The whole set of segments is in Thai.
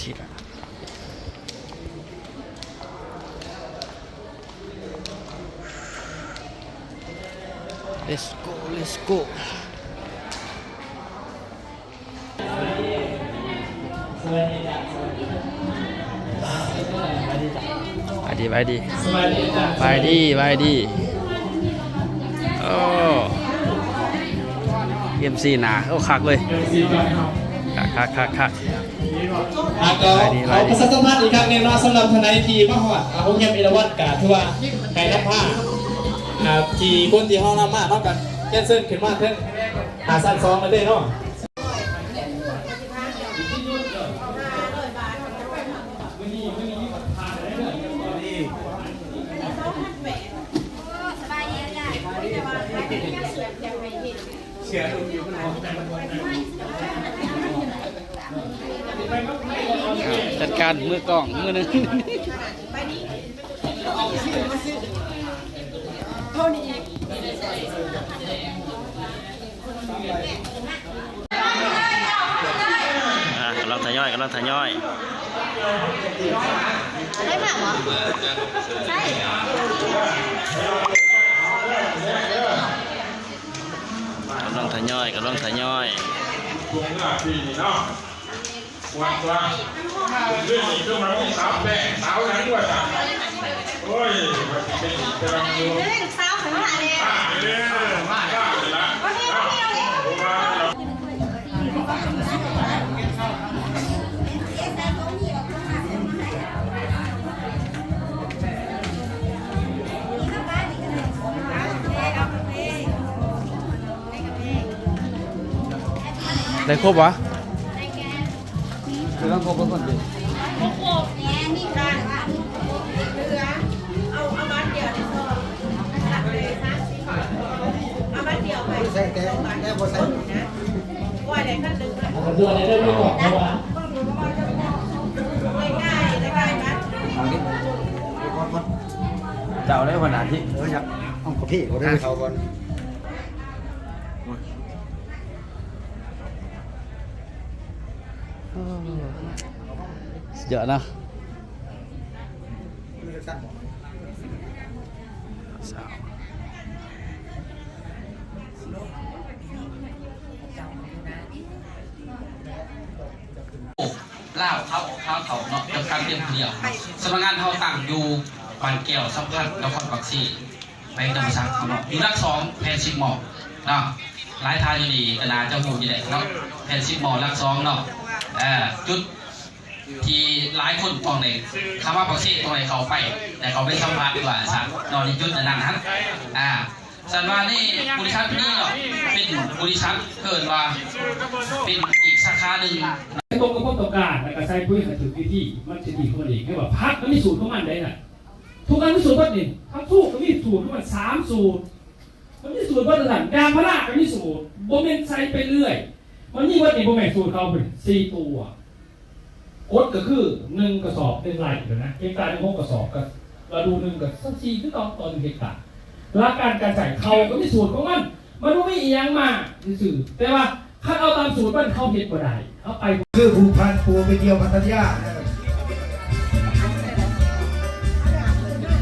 ทีละ let's go let's go ไปดีไปดีสวัสดีจ้ะไปดีไปดีโอ้เอ็มซีหนาโอ้คักเลยเดี๋ยวซีก่อนครับคักคักคัก คักอะก็ไปดีไปขอดีประชาสัมพันธ์อีกครั้งหนึงเนาะสำหรับทนายทีมหอดอาผมยังเอราวัตกาทั่วไก่รับผ้าอ่าทีคนที่ห้องน้ำมาเท่ากันแคนเซิลขึ้นมาเท่งหาสั้นซองมาได้เนาะ สบายดีจ้ะแต่ว่าใครที่ยังเสือกยังไม่เห็น จัด การมือกล้องมือหนึงอะกำลังทยอยกำลังทยอยได้หมากเหรอใช่กำลังทยอยกำลังทยอย ช่วงหน้าปีนี่เนาะวันกลางเรื่องนี้ก็มาต้องสาวแม่ สาวนั้นด้วยจ้ะโอ้ยมันเป็นกำลังดูเล่นสาวขันหาเลยอ่าเด้อมาได้เลยละนะเพราะว่าเราได้ครบวะคือต้องครบทุกคนดินี่ค่ะเหลือเอาเอาบัตรเดียวในซองตัดเลยสามสิบเอาบัตรเดียวไปใส่แต่แค่พอใส่นะว่าไหนท่านดึงนะผมดูอะไรได้ไม่บอกเพราะว่าง่ายๆง่ายๆบัตรเจ้าได้วันอาทิตย์เอออยากเอาพี่เขาได้เขาก่อน เยอะนะสาวล่าเท้าออกเท้าเถาเนาะกับการเตรียมเดียวสำนักงานเท้าต่างอยู่บานแก้วสัมพันธ์นครปักซีไปตำสักเขาเนาะอยู่รักสองแพนซิกหมอกเนาะหลายทางอยู่ดีกนาเจ้าหูอยู่ไหนเนาะแพนซิกหมอกรักสองเนาะ อ่อจุดที่หลายคนตรงไหนคำว่าปักซีตรงไหนเขาไป แต่เขาไปสัมภาษณ์ดีกว่าสักนอนในจุดนั้นนั้นอ่าสันวานี่บริษัทนี้เนาะเป็นบริษัทเกิดว่าเป็นอีกสาขาหนึ่งตรงกับพวกต้องการแล้วก็ใส่ปุ๋ยกับถึงที่มันจะดีกว่านี้คือว่าพักมันมีสูตรของมันได้น่ะทุกการมีสูตรวัดนี่ทั้งทุกก็มีสูตรของมันสามสูตรมันมีสูตรวัดต่างๆยางพาราก็มีสูตรโบเมนใส่ไปเรื่อย มันมีวัดนี่โบเมนสูตรเขาเป็นสี่ตัวกดก็คือหนึ่งกระสอบเป็นไรอยู่นะเฮกตาร์หนึ่งหกกระสอบก็เราดูหนึ่งกับสักสี่ที่ต้องตอนเฮกตาร์หลักการการใส่เขาก็มีสูตรของมันมันไม่มีอีหยังมาสื่อๆแต่ว่าถ้าเอาตามสูตรมันเขาเห็ดบ่ได้เขาไปคือภูพันปูไปเที่ยวพัทยานะครับ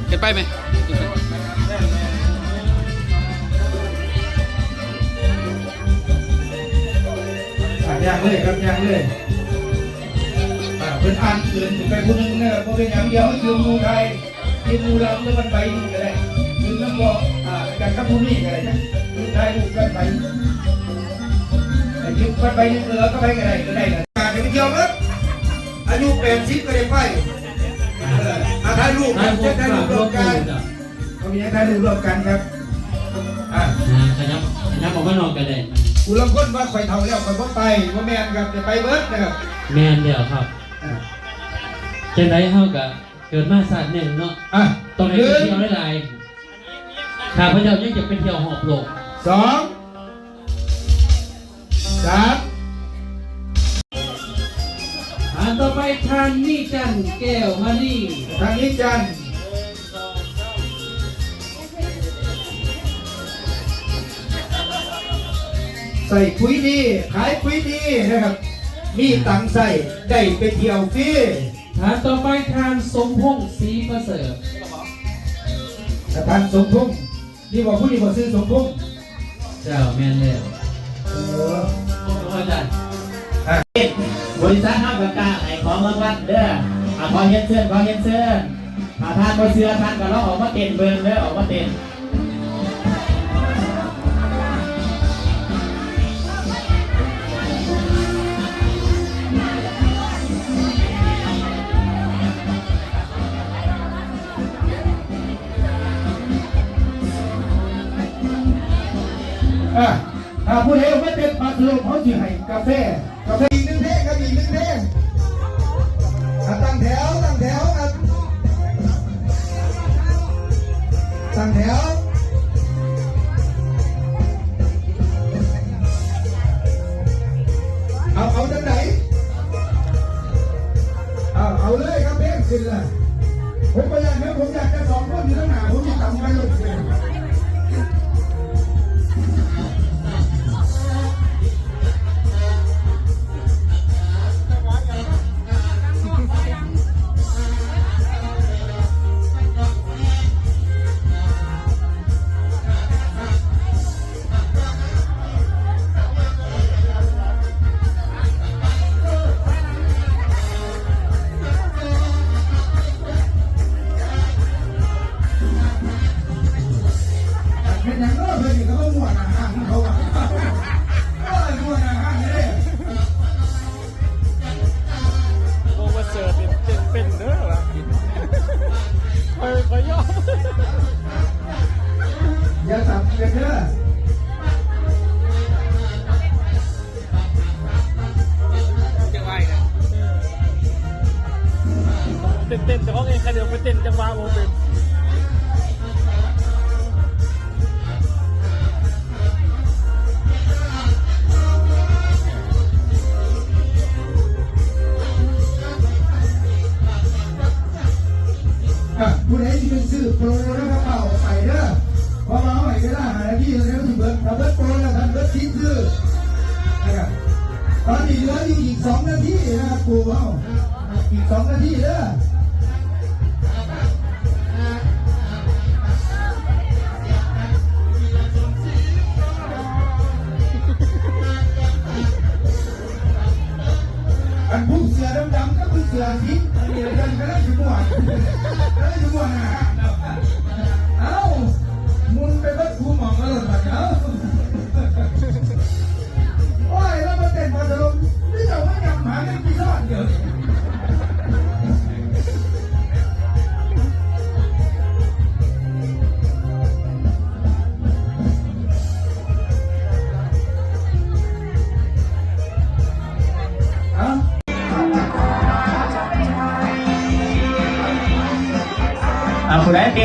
เห็นไปไหม ย่างเลยครับย่างเลยเพิ่นอ่านเกินไปผู้นึงนะเพราะเป็นอย่างเดียวคือมูไทยที่มูเราเมื่อวันไปนี่ก็ได้คือน้ำบอกอ่าการกับผู้นี้ก็ได้นะคือไทยลูกกันไปอายุกันไปนี่เออก็ไปก็ได้ก็ได้การจะไปเที่ยวมั้งอายุแปดสิบก็ได้ไปเอออาถ่ายรูปครับจะถ่ายรูปรวมกันเขามีให้ถ่ายรูปรวมกันครับอ่าขยับขยับออกมานอกกันเลย กูลองค้นว่าข่อยเท่าแล้วข่อยบ่ไปว่าแม่นครับจะไปเบิดนะครับแม่นเดียวครับอะจังไดเฮาก็เกิดมาศาสตร์หนึ่งเนาะอะต้องให้หไปนึ่งเที่ยวหลายๆข้าพเจ้ายังจะไปเที่ยวหอบโลกสองสามอันต่อไปทานนี่จันแก้วมานี่ทางนี้จัน ใส่ปุ๋ยดีขายปุ๋ยดีนะครับ มีตังค์ใส่ได้ไปเที่ยวฟรีฐานต่อไปทานสมพงษ์ศรีประเสริฐสถานสมพงษ์นี่บอกผู้นี้บอกซื้อสมพงษ์เจ้าแม่นแล้วเอออาจารย์บริษัทห้างประกาศให้ของรางวัลเด้ออะขอเฮ็ดเชิญขอเฮ็ดเชิญถ้าท่านบ่เชื่อท่านก็ลองออกมาเต้นเบิ่งเด้อออกมาเต้น อะถ้าผู้ใดไม่เป็นปลาสลบเขาจะให้กาแฟกาแฟอีกหนึ่งเพลงครับอีกหนึ่งเพลงอะตั้งแถวตั้งแถวครับตั้งแถว เป็นอย่างนั้นเลยเขาก็ม่วนอาหารเขาอะโอ้ยม่วนอาหารเลยโอ้มเสิร์ฟเป็นเป็นเด้อวะคอยคอยยออย่าสับเกินเด้อเต้นเต้นแต่เขาเองใครเดี๋ยวไปเต้นจังหวะโมเป็น ลืออยู่อีกสองนาทีนะครับปูเอาอีกสองนาทีเด้ออันผู้เสือดำๆก็คือเสือสีอันนี้เดินก็ได้ถึงหมวดก็ได้ถึงหมวดนะ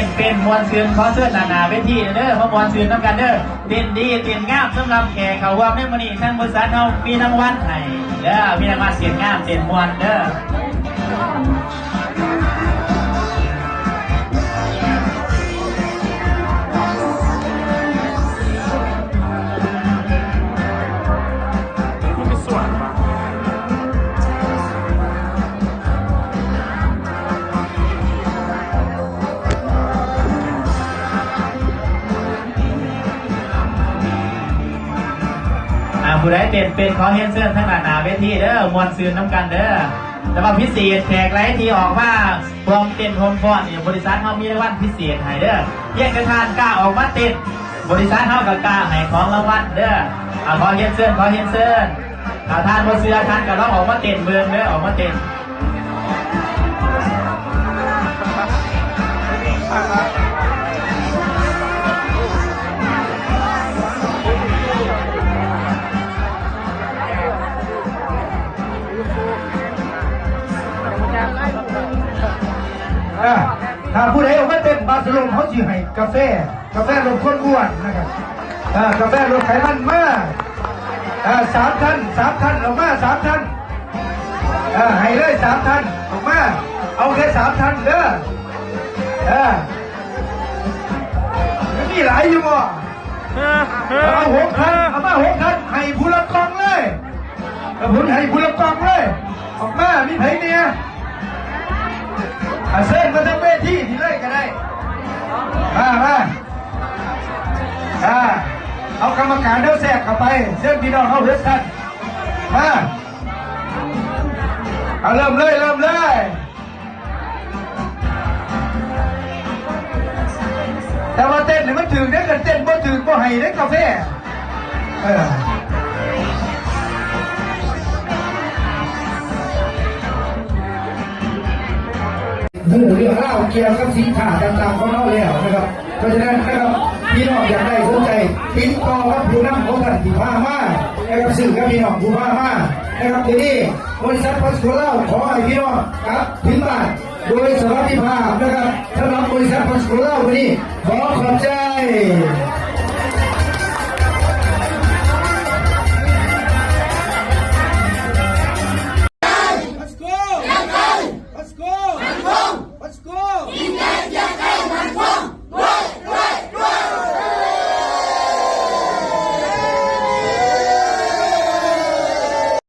นเป็นมวลซืนขอเชิญหน้าๆเวทีเด้อพอมวลซืนน้ำกันเด้อเต้นดีเต้นงามสำหรับแขกเขาว่าในมื้อนี้ทางบริษัทเฮามีรางวัลให้เด้อมีรางวัลเสียงงามเต้นมวลเด้อ ผู้ใดเต้นเป็นขอเฮ็ดเสื้อทั้งหน้าหนาเวทีเด้อมวนซืนนํกันเด้อแต่ว่าพิเศษแขกไรที่ออกมาพร้อมเต้นพร้อมฟ้อนเนี่ยบริษัทเฮามีรางวัลพิเศษให้เด้อแยกกระทานกล้าออกมาเต้นบริษัทเฮาก็กล้าให้ของรางวัลเด้ออ่าขอเฮ็ดเสื้อขอเฮ็ดเสื้อถ้าทานบ่เชื่อทานก็ลองออกมาเต้นเบิ่งเด้อออกมาเต้นาผู้ใดออกมาเต้นบาสลมเขาสิให้กาแฟ กาแฟลดความอ้วนนะครับอ่ากาแฟลดไขมันมาอ่าสามท่านสามท่านออกมาสามท่านอ่าให้เลยสามท่านออกมาเอาแค่สามท่านเด้ออ่าไม่มีหลายอยู่บ่เอาหกท่านเอามาหกท่านให้ผู้ละกองเลยเอาผมให้ผู้ละกองมีไผเนี่ยอาเส้นมาทั้งเวทีที่ ก็ได้มามาอ่าเอากรรมการเดินแทรกเข้าไปเส้นพี่น้องเขาเลือกท่านมาเอาเริ่มเลยเริ่มเลยแต่ว่าเต้นเนี่ยมันถึงได้กันเต้นบ่ถึงบ่ให้ได้กาแฟเออ หูเรื่องเล่าเกี่ยวกับสินค้าต่างๆของเราแล้วนะครับ เพราะฉะนั้นนะครับพี่น้องอยากได้สนใจปิ้นต่อกับผู้นำของท่านที่พามานะครับสื่อกับพี่น้องผู้พามานะครับทีนี้บริษัทพัสดุเล่าขอให้พี่น้องครับถึงบ้านโดยสวัสดิภาพนะครับสำหรับบริษัทพัสดุเล่าวันนี้ขอขอบใจ